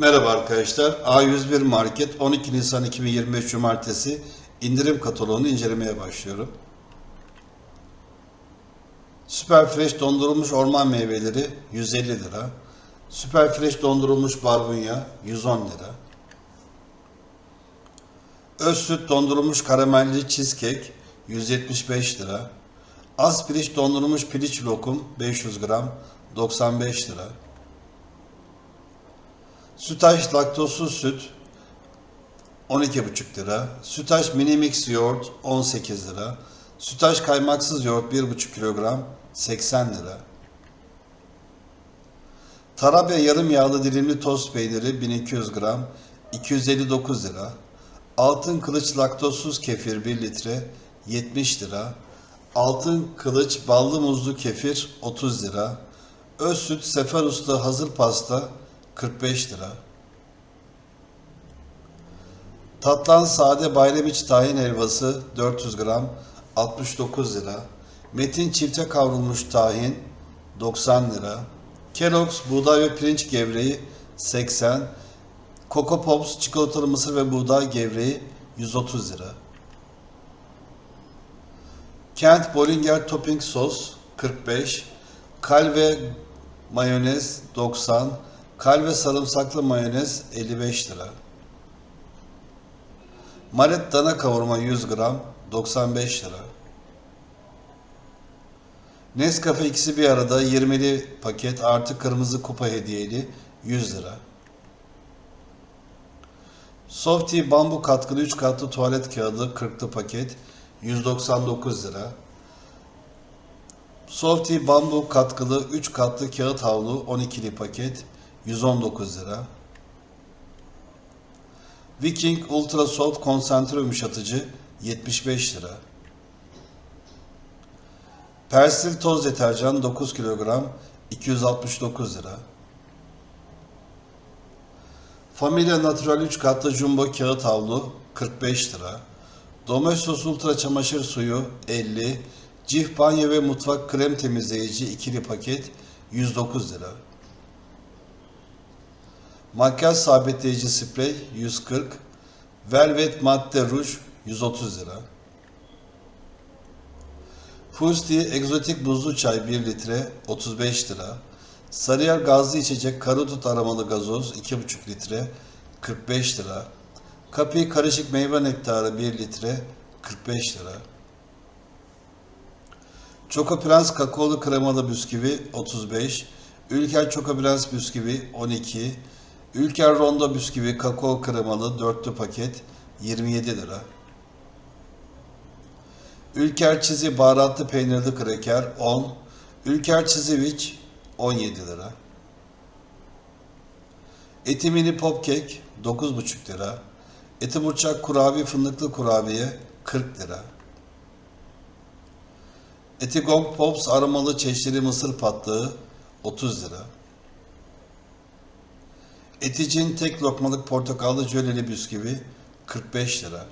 Merhaba arkadaşlar. A101 Market 12 Nisan 2025 Cumartesi indirim kataloğunu incelemeye başlıyorum. Süper Fresh dondurulmuş orman meyveleri 150 lira. Süper Fresh dondurulmuş barbunya 110 lira. Öz süt dondurulmuş karamelli cheesecake 175 lira. Az piliç dondurulmuş piliç lokum 500 gram 95 lira. Sütaş laktozsuz süt 12,5 lira. Sütaş mini mix yoğurt 18 lira. Sütaş kaymaksız yoğurt 1,5 kilogram 80 lira. Tarabya yarım yağlı dilimli toz peyniri 1200 gram 259 lira. Altın kılıç laktozsuz kefir 1 litre 70 lira. Altın kılıç ballı muzlu kefir 30 lira. Öz süt sefer usta hazır pasta 45 lira. Tatlan sade bayramiç tahin helvası 400 gram 69 lira. Metin çifte kavrulmuş tahin 90 lira. Kellogg's buğday ve pirinç gevreği 80. Coco Pops çikolatalı mısır ve buğday gevreği 130 lira. Kent Bollinger Topping Sos 45. Kalve mayonez 90. Kalve sarımsaklı mayonez 55 lira. Maret dana kavurma 100 gram 95 lira. Nescafe ikisi bir arada 20'li paket artı kırmızı kupa hediyeli 100 lira. Softy bambu katkılı 3 katlı tuvalet kağıdı 40'lı paket 199 lira. Softy bambu katkılı 3 katlı kağıt havlu 12'li paket 119 lira. Viking Ultra Soft konsantre yumuşatıcı 75 lira. Persil toz deterjan 9 kilogram 269 lira. Familia Natural 3 katlı jumbo kağıt havlu 45 lira. Domestos Ultra çamaşır suyu 50. Cif banyo ve mutfak krem temizleyici ikili paket 109 lira. Makyaj sabitleyici sprey 140. Velvet madde ruj 130 lira. Fusti egzotik buzlu çay 1 litre 35 lira. Sarıyer gazlı içecek karadut aromalı gazoz 2,5 litre 45 lira. Kapi karışık meyve nektarı 1 litre 45 lira. Choco Prens kakaolu kremalı bisküvi 35. Ülker Choco Prens bisküvi 12. Ülker Rondo bisküvi kakao kremalı dörtlü paket 27 lira. Ülker Çizi baharatlı peynirli kreker 10. Ülker Çiziviç 17 lira. Eti mini pop kek 9,5 lira. Eti burçak kurabiye fındıklı kurabiye 40 lira. Eti gong pops aromalı çeşitli mısır patlığı 30 lira. Eticin tek lokmalık portakallı jöleli bisküvi 45 lira.